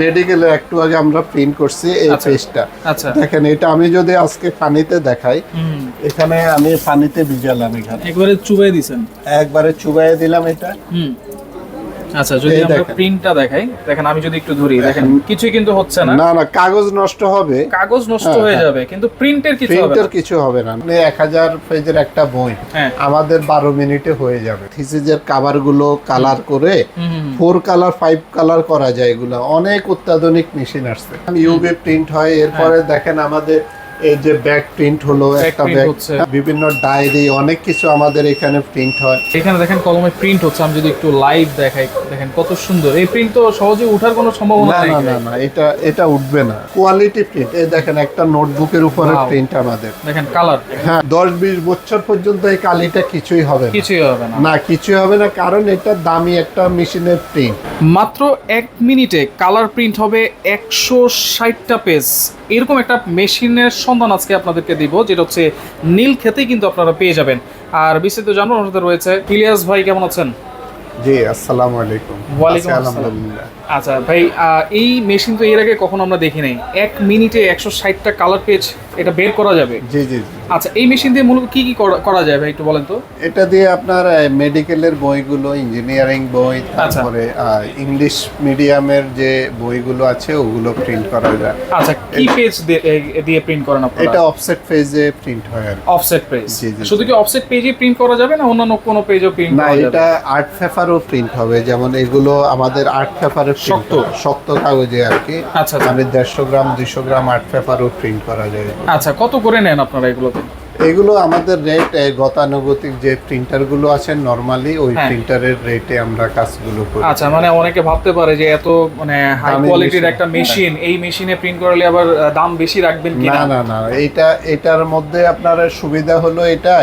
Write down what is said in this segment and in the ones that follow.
মেডিকেলে একটু আগে আমরা প্রিন্ট করছি এই আচ্ছা। পেজটা আচ্ছা। দেখেন এটা আমি যদি আজকে পানিতে দেখাই এখানে আমি পানিতে ভিজালাম এখানে। একবারে চুবাই দিছেন। একবারে চুবাইয়ে দিলাম এটা। আচ্ছা যদি আমরা প্রিন্টটা দেখাই দেখেন আমি যদি একটু ধরি দেখেন কিছুই কিন্তু হচ্ছে না। না না কাগজ নষ্ট হবে। কাগজ নষ্ট হ্যাঁ, হয়ে হ্যাঁ। যাবে কিন্তু প্রিন্টের কিছু হবে প্রিন্টার কিছু হবে না। মানে এক হাজার পেজের একটা বই হ্যাঁ। আমাদের বারো মিনিটে হয়ে যাবে। থিসিসের কাভারগুলো কালার করে। ফোর কালার ফাইভ কালার করা যায় এগুলো। অনেক অত্যাধুনিক মেশিন আসছে। ইউবি প্রিন্ট হয় এরপরে দেখেন আমাদের এই যে ব্যাগ প্রিন্ট হলো একটা ব্যাগ বিভিন্ন ডায়েরি অনেক কিছু আমাদের এখানে প্রিন্ট হয়। এখানে দেখেন কলমে প্রিন্ট হচ্ছে আমি যদি একটু লাইভ দেখাই দেখেন কত সুন্দর। এই প্রিন্ট তো সহজে উঠার কোনো সম্ভাবনা না না না না এটা এটা উঠবে না। কোয়ালিটি প্রিন্ট এই দেখেন একটা নোটবুকের উপরে প্রিন্ট আমাদের। দেখেন কালার হ্যাঁ দশ বিশ বছর পর্যন্ত এই কালিটা কিছুই হবে না। কিছুই হবে না। না কিছুই হবে না কারণ এটা দামি একটা মেশিনের প্রিন্ট মাত্র এক মিনিটে কালার প্রিন্ট হবে একশো ষাটটা পেজ এরকম একটা মেশিনের সন্ধান আজকে আপনাদেরকে দিব যেটা হচ্ছে নীল খেতেই কিন্তু আপনারা পেয়ে যাবেন। আর বিস্তারিত জানার অনুরোধ রয়েছে ইলিয়াস ভাই কেমন আছেন? জি আসসালামু আলাইকুম। ওয়ালাইকুম আসসালাম। আচ্ছা ভাই এই মেশিন তো এর আগে কখনো আমরা দেখি নাই। এক মিনিটে একশো ষাটটা কালার পেজ এটা বের করা যাবে? জি জি আচ্ছা এই মেশিন দিয়ে মূলত কি কি করা- যায় ভাই একটু বলেন তো। এটা দিয়ে আপনার মেডিকেলের বইগুলো ইঞ্জিনিয়ারিং বই তারপরে ইংলিশ মিডিয়ামের যে বইগুলো আছে ওগুলো প্রিন্ট করা যায়। আচ্ছা কি পেজ দিয়ে প্রিন্ট করেন এটা আপনারা অফসেট পেজে প্রিন্ট হয় আর অফসেট পেজ শুধু কি অফসেট পেজে প্রিন্ট করা যাবে না অন্যান্য কোনো পেজও প্রিন্ট করা যাবে? না এটা আর্ট পেপারও প্রিন্ট হবে যেমন এগুলো আমাদের আর্ট পেপারে শক্ত। শক্ত কাগজে আর কি। আচ্ছা আচ্ছা। মানে দেড়শো গ্রাম দুইশো গ্রাম আর্ট পেপারও প্রিন্ট করা যায়। আচ্ছা কত করে নেন আপনারা এগুলোতে এগুলো আমাদের রেট গতানুগতিক যে প্রিন্টারগুলো আছে নর্মালি ওই হ্যাঁ। প্রিন্টারের রেটে আমরা কাজগুলো করি। আচ্ছা মানে অনেকে ভাবতে পারে যে এত মানে হাই কোয়ালিটির একটা মেশিন এই মেশিনে প্রিন্ট করালে আবার দাম বেশি রাখবেন কি না না না এটা এটার মধ্যে আপনার সুবিধা হলো এটা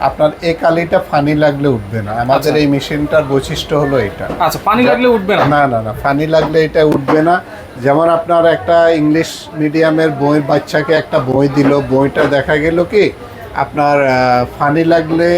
আপনার এই কালিটা ফানি লাগলে উঠবে না। আমাদের আচ্ছা। এই মেশিনটার বৈশিষ্ট্য হলো এটা আচ্ছা পানি লাগলে উঠবে না? না না না ফানি লাগলে এটা উঠবে না। যেমন আপনার একটা ইংলিশ মিডিয়ামের বই বাচ্চাকে একটা বই দিল বইটা দেখা গেল কি আপনার ফানি লাগলে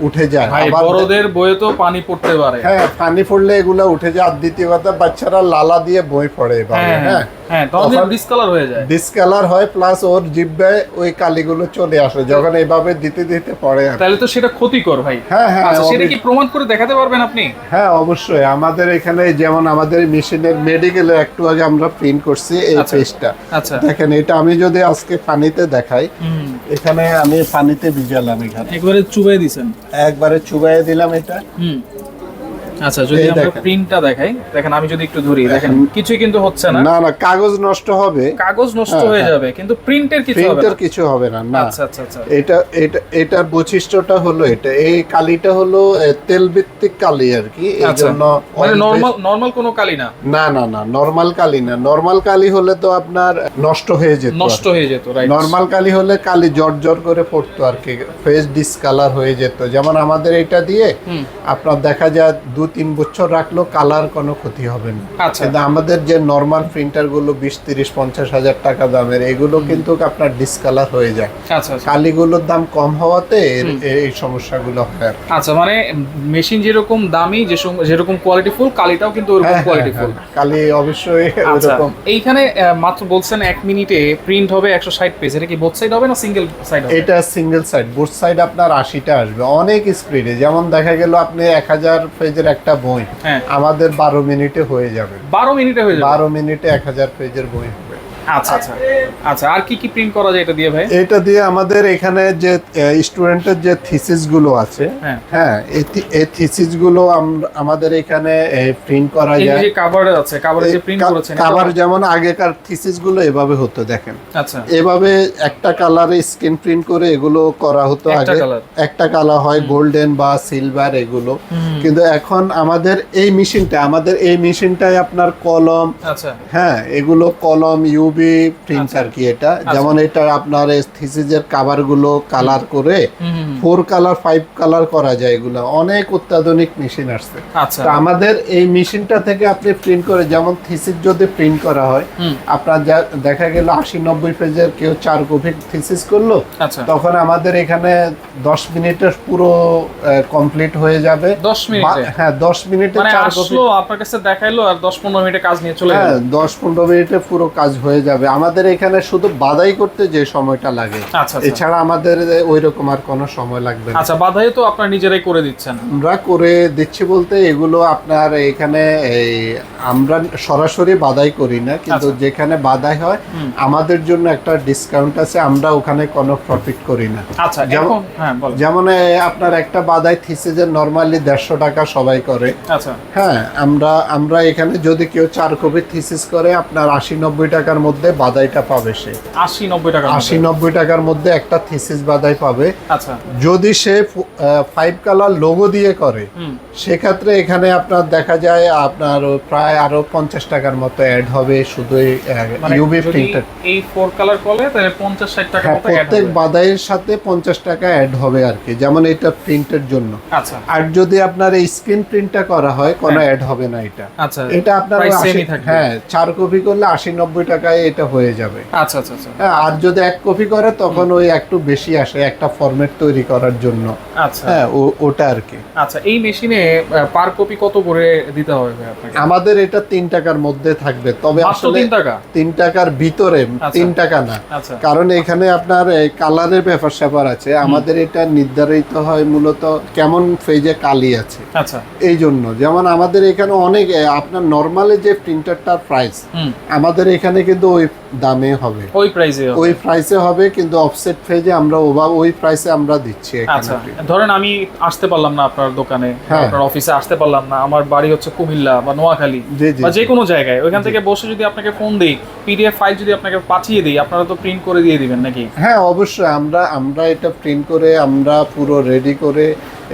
উঠে যায়। বড়দের বইয়ে তো পানি পড়তে পারে। হ্যাঁ পানি পড়লে এগুলো উঠে যায়। আর দ্বিতীয় কথা বাচ্চারা লালা দিয়ে বই পড়ে এভাবে হ্যাঁ। হ্যাঁ ডিসকালার হয়ে যায়। ডিসকালার হয় প্লাস ওর জিব্বায় ওই কালিগুলো চলে আসে যখন এইভাবে দিতে দিতে পড়ে তাহলে তো সেটা ক্ষতিকর ভাই। হ্যাঁ হ্যাঁ আচ্ছা সেটা কি। প্রমাণ করে দেখাতে পারবেন আপনি? হ্যাঁ অবশ্যই। আমাদের এখানে যেমন আমাদের মেশিনের মেডিকেলে একটু আগে আমরা প্রিন্ট করছি এই আচ্ছা। পেজটা আচ্ছা। দেখেন এটা আমি যদি আজকে পানিতে দেখাই হুম। এখানে আমি পানিতে ভিজালাম এখানে। একবারে চুবাই দিছেন। একবারে চুবাইয়ে দিলাম এটা। হুম। আচ্ছা যদি আমরা প্রিন্টটা দেখাই দেখেন আমি যদি একটু ধরি দেখেন। কিছুই কিন্তু হচ্ছে না। না না কাগজ নষ্ট হবে। কাগজ নষ্ট হ্যাঁ, হয়ে হ্যাঁ। যাবে কিন্তু প্রিন্টের কিছু হবে প্রিন্টার কিছু হবে না না। আচ্ছা আচ্ছা আচ্ছা। এটা এটা এটার বৈশিষ্ট্যটা হলো এটা। এই কালিটা হলো তেল ভিত্তিক কালি আর কি। এই আচ্ছা। জন্য মানে নরমাল নরমাল কোনো কালি না? না না না নরমাল কালি না। নরমাল কালি হলে তো আপনার নষ্ট হয়ে যেত নষ্ট হয়ে যেত রাইট নরমাল কালি হলে কালি জট জট করে পড়তো আর কি। ফেস ডিসকালার হয়ে যেত। যেমন আমাদের এটা দিয়ে আপনার দেখা যায় দু তিন বছর রাখলেও কালার কোনো ক্ষতি হবে না। আচ্ছা। কিন্তু আমাদের যে নর্মাল প্রিন্টারগুলো বিশ তিরিশ পঞ্চাশ হাজার টাকা দামের এগুলো কিন্তু আপনার ডিসকালার হয়ে যায়। আচ্ছা আচ্ছা। কালিগুলোর দাম কম হওয়াতে এই সমস্যাগুলো হয় আচ্ছা মানে মেশিন যেরকম দামি যে যেরকম কোয়ালিটি ফুল কালিটাও কিন্তু ওরকম হ্যাঁ, কোয়ালিটি হ্যাঁ, ফুল হ্যাঁ। কালি অবশ্যই ওরকম। এইখানে মাত্র বলছেন এক মিনিটে প্রিন্ট হবে একশো ষাট পেজ এটা কি বোথ সাইড হবে না সিঙ্গেল সাইড হবে? এটা সিঙ্গেল সাইড বোথ সাইড আপনার আশিটা আসবে। অনেক স্পিডে যেমন দেখা গেল আপনি এক হাজার পেজের একটা বই হ্যাঁ। আমাদের বারো মিনিটে হয়ে যাবে। বারো মিনিটে হয়ে যাবে? বারো মিনিটে এক হাজার পেজের বই। হবে আচ্ছা আচ্ছা। আচ্ছা আর কি কি প্রিন্ট করা যায় এটা দিয়ে ভাই? এটা দিয়ে আমাদের এখানে যে স্টুডেন্টের যে থিসিসগুলো আছে হ্যাঁ। হ্যাঁ এই থিসিসগুলো আমাদের এখানে প্রিন্ট করা এই যায়। যে কাভার আছে কাভারে যে প্রিন্ট করেছেন কাবার যেমন আগেকার থিসিসগুলো এভাবে হতো দেখেন। আচ্ছা। এভাবে একটা কালারে স্ক্রিন প্রিন্ট করে এগুলো করা হতো একটা আগে। একটা কালার হয় গোল্ডেন বা সিলভার এগুলো। কিন্তু এখন আমাদের এই মেশিনটা আমাদের এই মেশিনটায় আপনার কলম আচ্ছা। হ্যাঁ এগুলো কলম ইউবি প্রিন্ট আর কি এটা। যেমন এটা আপনার থিসিসের কাভারগুলো কালার করে। ফোর কালার ফাইভ কালার করা যায় এগুলো। অনেক অত্যাধুনিক মেশিন আসছে। আচ্ছা। তো আমাদের এই মেশিনটা থেকে আপনি প্রিন্ট করে যেমন থিসিস যদি প্রিন্ট করা হয় আপনার দেখা গেল আশি নব্বই পেজের কেউ চার কপি থিসিস করল আচ্ছা। তখন আমাদের এখানে দশ মিনিটের পুরো কমপ্লিট হয়ে যাবে। দশ মিনিটে? হ্যাঁ দশ মিনিটে মানে চার কপি আপনার কাছে দেখাইলো আর দশ পনেরো মিনিটে কাজ নিয়ে চলে হ্যাঁ দশ পনেরো মিনিটে পুরো কাজ হয়ে যাবে। আমাদের এখানে শুধু বাদাই করতে যে সময়টা লাগে। আচ্ছা আচ্ছা। এছাড়া আমাদের ওই রকম আর কোনো সময় লাগবে না। আচ্ছা বাধাই তো আপনার নিজেরাই করে দিচ্ছেন। আমরা করে দিচ্ছি বলতে এগুলো আপনার এখানে এই আমরা সরাসরি বাদাই করি না কিন্তু আচ্ছা। যেখানে বাদাই হয় আমাদের জন্য একটা ডিসকাউন্ট আছে আমরা ওখানে কোনো প্রফিট করি না। আচ্ছা যেমন- হ্যাঁ বল। যেমন আপনার একটা বাদাই থিসিসের নর্মালি দেড়শো টাকা সবাই করে। আচ্ছা। হ্যাঁ আমরা আমরা এখানে যদি কেউ চার কপি থিসিস করে আপনার আশি নব্বই টাকার মধ্যে বাদাইটা পাবে সে। আশি নব্বই টাকা আশি নব্বই টাকার মধ্যে একটা থিসিস বাদাই পাবে। আচ্ছা। যদি সে ফাইভ কালার লোগো দিয়ে করে সেক্ষেত্রে এখানে আপনার দেখা যায় আপনার প্রায় আরও পঞ্চাশ টাকার মতো অ্যাড হবে শুধু ইউবি প্রিন্টার এই ফোর কালার করলে তাহলে পঞ্চাশ ষাট টাকা হ্যাঁ প্রত্যেক বাদাইয়ের সাথে পঞ্চাশ টাকা অ্যাড হবে আর কি যেমন এটা প্রিন্টের জন্য। আচ্ছা। আর যদি আপনার এই স্ক্রিন প্রিন্টটা করা হয় কোনো। অ্যাড হবে না এটা। আচ্ছা এটা আপনার হ্যাঁ চার কপি করলে আশি নব্বই টাকায় এটা হয়ে যাবে। আচ্ছা আচ্ছা আচ্ছা। হ্যাঁ আর যদি এক কপি করে তখন ওই একটু বেশি আসে একটা ফরম্যাট তৈরি করার জন্য। আচ্ছা। হ্যাঁ ওটা আর কি। আচ্ছা এই মেশিনে পার কপি কত করে দিতে হবে আপনাকে? আমাদের এটা তিন টাকার মধ্যে থাকবে তবে আসলে তিন টাকা? তিন টাকার ভিতরে আচ্ছা। তিন টাকা না। আচ্ছা। কারণ এখানে আপনার কালারের ব্যাপার স্যাপার আছে। আমাদের এটা নির্ধারিত হয় মূলত কেমন ফেজে কালি আছে। আচ্ছা। এই জন্য যেমন আমাদের এখানে অনেক আপনার নর্মালি যে প্রিন্টারটার প্রাইস আমাদের এখানে কিন্তু ওই দামে হবে। ওই প্রাইসে ওই প্রাইসে হবে কিন্তু অফসেট ফেজে আমরা ওই প্রাইসে আমরা দিচ্ছি আচ্ছা ধরেন আমি আসতে পারলাম না আপনার দোকানে হ্যাঁ। আপনার অফিসে আসতে পারলাম না আমার বাড়ি হচ্ছে কুমিল্লা বা নোয়াখালী বা যে কোনো জায়গায় ওইখান থেকে বসে যদি আপনাকে ফোন দিই পিডিএফ ফাইল যদি আপনাকে পাঠিয়ে দিই আপনারা তো প্রিন্ট করে দিয়ে দিবেন নাকি? হ্যাঁ অবশ্যই আমরা আমরা এটা প্রিন্ট করে আমরা পুরো রেডি করে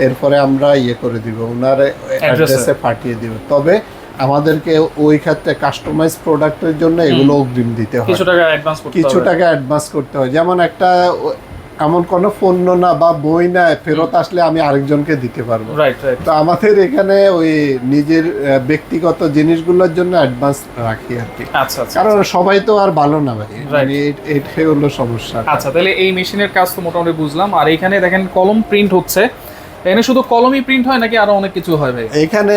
এরপরে আমরা ইয়ে করে দিব ওনার অ্যাড্রেসে পাঠিয়ে দিব। তবে আমাদেরকে ওই ক্ষেত্রে কাস্টমাইজ প্রোডাক্টের জন্য এগুলো অগ্রিম দিতে হয়। কিছু টাকা অ্যাডভান্স করতে কিছু টাকা অ্যাডভান্স করতে হয়। যেমন একটা এমন কোনো পণ্য না বা বই না ফেরত আসলে আমি আরেকজনকে দিতে পারব। তো আমাদের এখানে ওই নিজের ব্যক্তিগত জিনিসগুলোর জন্য অ্যাডভান্স রাখি আর কি। আচ্ছা আচ্ছা কারণ সবাই তো আর ভালো না ভাই. মানে এটাই হলো সমস্যা। আচ্ছা তাহলে এই মেশিনের কাজ তো মোটামুটি বুঝলাম। আর এখানে দেখেন কলম প্রিন্ট হচ্ছে। এখানে শুধু কলমই প্রিন্ট হয় নাকি আরও অনেক কিছু হয় ভাই? এখানে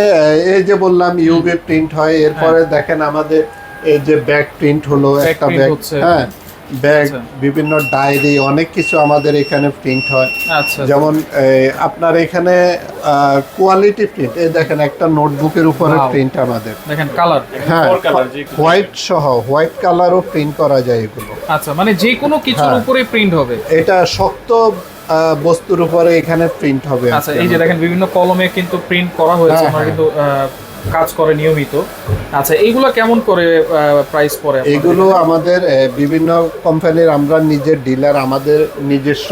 এই যে বললাম ইউবি প্রিন্ট হয় এরপরে দেখেন আমাদের এই যে ব্যাগ প্রিন্ট হলো একটা ব্যাগ হ্যাঁ ব্যাগ আচ্ছা। বিভিন্ন ডায়েরি অনেক কিছু আমাদের এখানে প্রিন্ট হয়। আচ্ছা যেমন আপনার এখানে কোয়ালিটি প্রিন্ট এই দেখেন একটা নোটবুকের উপরে প্রিন্ট আমাদের। দেখেন কালার হ্যাঁ হোয়াইট সহ হোয়াইট কালারও প্রিন্ট করা যায় এগুলো। আচ্ছা মানে যে কোনো কিছুর হ্যাঁ। উপরে প্রিন্ট হবে। এটা শক্ত বস্তুর উপরে এখানে প্রিন্ট হবে আচ্ছা এই যে দেখেন বিভিন্ন কলমে কিন্তু প্রিন্ট করা হয়েছে হ্যাঁ, আমরা হ্যাঁ। কিন্তু আহ, কাজ করে নিয়মিত। আচ্ছা এইগুলো কেমন করে প্রাইস পড়ে এগুলো আমাদের বিভিন্ন কোম্পানির আমরা নিজের ডিলার আমাদের নিজস্ব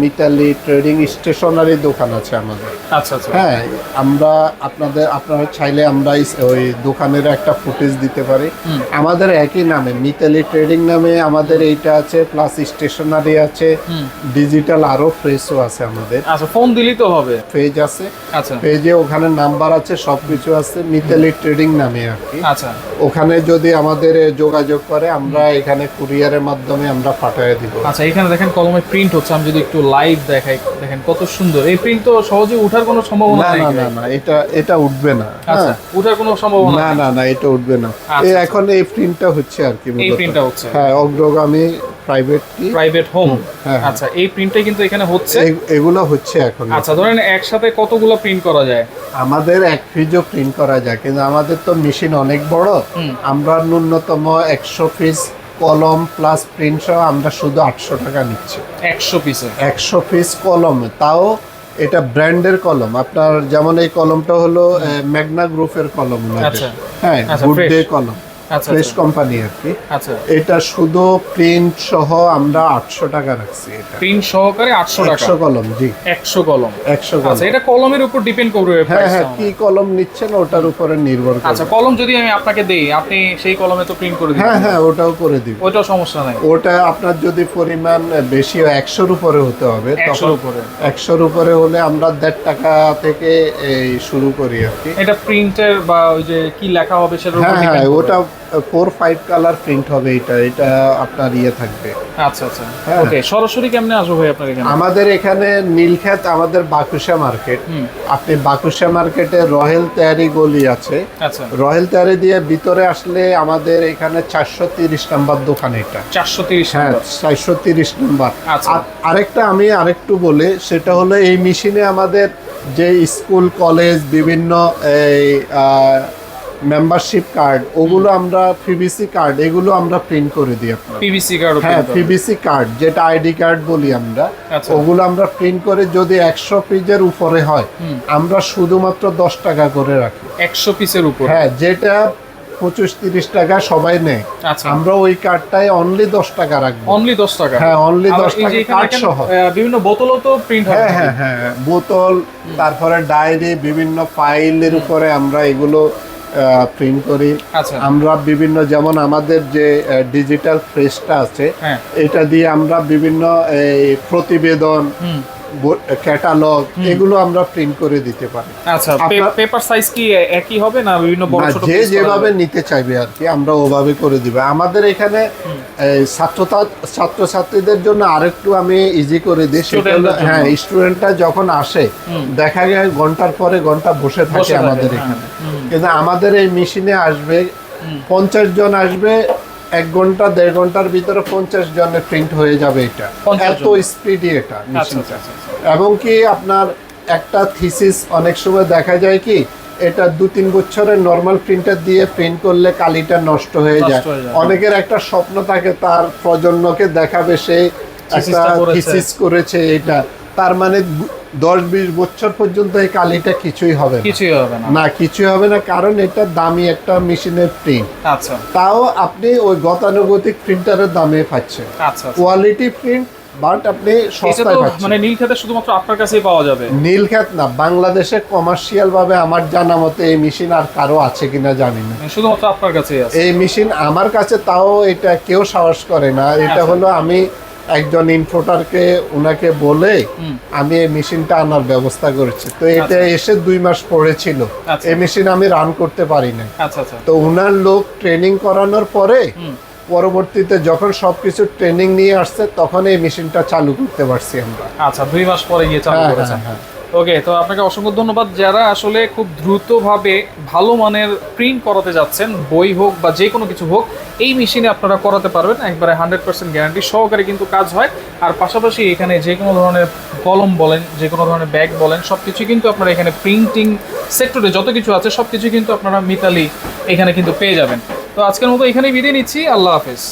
মিতালি ট্রেডিং স্টেশনারি দোকান আছে আমাদের। আচ্ছা আচ্ছা। হ্যাঁ আমরা আপনাদের আপনারা চাইলে আমরা ওই দোকানের একটা ফুটেজ দিতে পারি। আমাদের একই নামে মিতালি ট্রেডিং নামে আমাদের এইটা আছে প্লাস স্টেশনারি আছে ডিজিটাল আরও ফ্রেশও আছে আমাদের। আচ্ছা ফোন দিলেই তো হবে। পেজ আছে। আচ্ছা। পেজে ওখানে নাম্বার আছে সবকিছু আছে। মিতালি ট্রেডিং নামে আর কি। আচ্ছা। ওখানে যদি আমাদের যোগাযোগ করে আমরা এখানে কুরিয়ারের মাধ্যমে আমরা পাঠিয়ে দিব। আচ্ছা এখানে দেখেন কলমে প্রিন্ট হচ্ছে আমি যদি একটু লাইভ দেখাই দেখেন কত সুন্দর। এই প্রিন্ট তো সহজে উঠার কোনো সম্ভাবনা না নেই না না না এটা এটা উঠবে না। আচ্ছা হ্যাঁ। উঠার কোনো সম্ভাবনা না না না এটা উঠবে না। আচ্ছা, এই আচ্ছা। এখন এই প্রিন্টটা হচ্ছে আর কি এই। প্রিন্টটা হচ্ছে। হ্যাঁ অগ্রগামী প্রাইভেট কি প্রাইভেট হোম? হ্যাঁ, হ্যাঁ। আচ্ছা এই প্রিন্টটাই কিন্তু এখানে হচ্ছে? এগুলো হচ্ছে এখন। আচ্ছা ধরেন একসাথে কতগুলো প্রিন্ট করা যায়? আমাদের এক পিসও প্রিন্ট করা যায় কিন্তু আমাদের তো মেশিন অনেক বড়। আমরা ন্যূনতম একশো পিস কলম প্লাস প্রিন্ট সহ আমরা শুধু আটশো টাকা নিচ্ছি। একশো পিসে একশো পিস কলম তাও এটা ব্র্যান্ডের কলম। আপনার যেমন এই কলমটা হলো ম্যাগনা গ্রুপের কলম আচ্ছা। হ্যাঁ আচ্ছা, গুড ডে কলম। আচ্ছা, ফ্রেশ আচ্ছা। কোম্পানি আর কি। আচ্ছা। এটা শুধু প্রিন্ট সহ আমরা আটশো টাকা রাখছি এটা। প্রিন্ট সহকারে আটশো একশো কলম জি। একশো কলম। একশো কলম। আচ্ছা এটা কলমের উপর ডিপেন্ড করবে হ্যাঁ হ্যাঁ। কি কলম নিচ্ছেন ওটার উপরে নির্ভর আচ্ছা কলম যদি আমি আপনাকে দেই আপনি সেই কলমে তো প্রিন্ট করে হ্যাঁ দিবেন। হ্যাঁ ওটাও করে দিব। ওইটাও সমস্যা নাই। ওটা আপনার যদি পরিমাণ বেশি হয় একশোর উপরে হতে হবে একশোর তখন উপরে। একশোর উপরে হলে আমরা দেড় টাকা থেকে এই শুরু করি আর কি। এটা প্রিন্টের বা ওই যে কি লেখা হবে উপর হ্যাঁ হ্যাঁ ওটা ফোর ফাইভ কালার প্রিন্ট হবে এটা এটা আপনার ইয়ে থাকবে। আচ্ছা আচ্ছা। হ্যাঁ। ওকে সরাসরি কেমনে আসব ভাই আপনার এখানে? আমাদের এখানে নীলক্ষেত আমাদের বাকুশা মার্কেট। আপনি বাকুশা মার্কেটে রহেল তেয়ারি গলি আছে। আচ্ছা। রহেল তেয়ারি দিয়ে ভিতরে আসলে আমাদের এখানে চারশো তিরিশ নাম্বার দোকান এটা। চারশো তিরিশ হ্যাঁ চারশো তিরিশ নাম্বার। আচ্ছা। আরেকটা আমি আরেকটু বলি সেটা হলো এই মেশিনে আমাদের যে স্কুল কলেজ বিভিন্ন এই মেম্বারশিপ কার্ড ওগুলো আমরা পিভিসি কার্ড এগুলো আমরা প্রিন্ট করে দিই আপনার। পিভিসি কার্ড হ্যাঁ পিভিসি কার্ড যেটা আইডি কার্ড বলি আমরা আচ্ছা। ওগুলো আমরা প্রিন্ট করে যদি একশো পেজের উপরে হয় আমরা শুধুমাত্র দশ টাকা করে রাখি। একশো পিসের উপর? হ্যাঁ যেটা পঁচিশ তিরিশ টাকা সবাই নেয় আচ্ছা। আমরা ওই কার্ডটায় অনলি দশ টাকা রাখব। অনলি দশ টাকা? হ্যাঁ অনলি দশ টাকা কার্ড সহ। বিভিন্ন বোতলও তো প্রিন্ট হবে হ্যাঁ হ্যাঁ হ্যাঁ বোতল তারপরে ডায়েরি বিভিন্ন ফাইলের উপরে আমরা এগুলো প্রিন্ট করি। আচ্ছা। আমরা বিভিন্ন যেমন আমাদের যে ডিজিটাল ফ্রেশটা আছে হ্যাঁ। এটা দিয়ে আমরা বিভিন্ন এই প্রতিবেদন ক্যাটালগ এগুলো আমরা প্রিন্ট করে দিতে পারি। আচ্ছা পেপার সাইজ কি একই হবে না বিভিন্ন বড় ছোট যে যেভাবে নিতে চাইবে আর কি আমরা ওভাবে করে দিব। আমাদের এখানে ছাত্রছাত্রীদের জন্য আরেকটু আমি ইজি করে দিই সেটা হ্যাঁ স্টুডেন্টরা যখন আসে দেখা যায় ঘণ্টার পরে ঘণ্টা বসে থাকে আমাদের হ্যাঁ। এখানে। কিন্তু আমাদের এই মেশিনে আসবে পঞ্চাশ জন আসবে এক ঘণ্টা দেড় ঘণ্টার ভিতরে পঞ্চাশ জনের প্রিন্ট হয়ে যাবে এটা। এত। স্পিডি এটা আচ্ছা মেশিনটা। আচ্ছা আচ্ছা। এবং কি আপনার একটা থিসিস অনেক সময় দেখা যায় কি এটা দু তিন বছরের নর্মাল প্রিন্টার দিয়ে প্রিন্ট করলে কালিটা নষ্ট হয়ে যায়। অনেকের একটা স্বপ্ন থাকে তার প্রজন্মকে দেখাবে সে একটা থিসিস করেছে এটা। তার মানে দশ বিশ বছর পর্যন্ত এই কালিটা কিছুই হবে না। কিছুই হবে না। না কিছুই হবে না কারণ এটা দামি একটা মেশিনের প্রিন্ট আচ্ছা। তাও আপনি ওই গতানুগতিক প্রিন্টারের দামে পাচ্ছেন। আচ্ছা। কোয়ালিটি প্রিন্ট বাট আপনি সস্তায় পাচ্ছেন। মানে নীল খেতে শুধুমাত্র আপনার কাছেই পাওয়া যাবে। নীলক্ষেত না বাংলাদেশে কমার্শিয়াল ভাবে আমার জানা মতে এই মেশিন আর কারও আছে কিনা জানি না। মানে শুধুমাত্র আপনার কাছেই আছে। এই মেশিন আমার কাছে তাও এটা কেউ সাহস করে না। এটা আচ্ছা। হলো আমি একজন ইনফোটারকে ওনাকে বলে আমি এই মেশিনটা আনার ব্যবস্থা করেছি। তো এটা আচ্ছা। এসে দুই মাস পড়েছিল আচ্ছা। এই মেশিন আমি রান করতে পারি না আচ্ছা তো ওনার লোক ট্রেনিং করানোর পরে পরবর্তীতে যখন সবকিছু ট্রেনিং নিয়ে আসছে তখন এই মেশিনটা চালু করতে পারছি আমরা। আচ্ছা দুই মাস পরে গিয়ে চালু হ্যাঁ, করেছেন। হ্যাঁ, ওকে তো আপনাকে অসংখ্য ধন্যবাদ। যারা আসলে খুব দ্রুতভাবে ভালো মানের প্রিন্ট করাতে যাচ্ছেন, বই হোক বা যে কোনো কিছু হোক, এই মেশিনে আপনারা করাতে পারবেন। একবারে হান্ড্রেড পার্সেন্ট গ্যারান্টি সহকারে কিন্তু কাজ হয়। আর পাশাপাশি এখানে যে কোনো ধরনের কলম বলেন, যে কোনো ধরনের ব্যাগ বলেন সব কিছু কিন্তু আপনারা এখানে প্রিন্টিং সেক্টরে যত কিছু আছে সব কিছু কিন্তু আপনারা মিতালি এখানে কিন্তু পেয়ে যাবেন। তো আজকের মতো এখানেই বিদায় নিচ্ছি। আল্লাহ হাফেজ।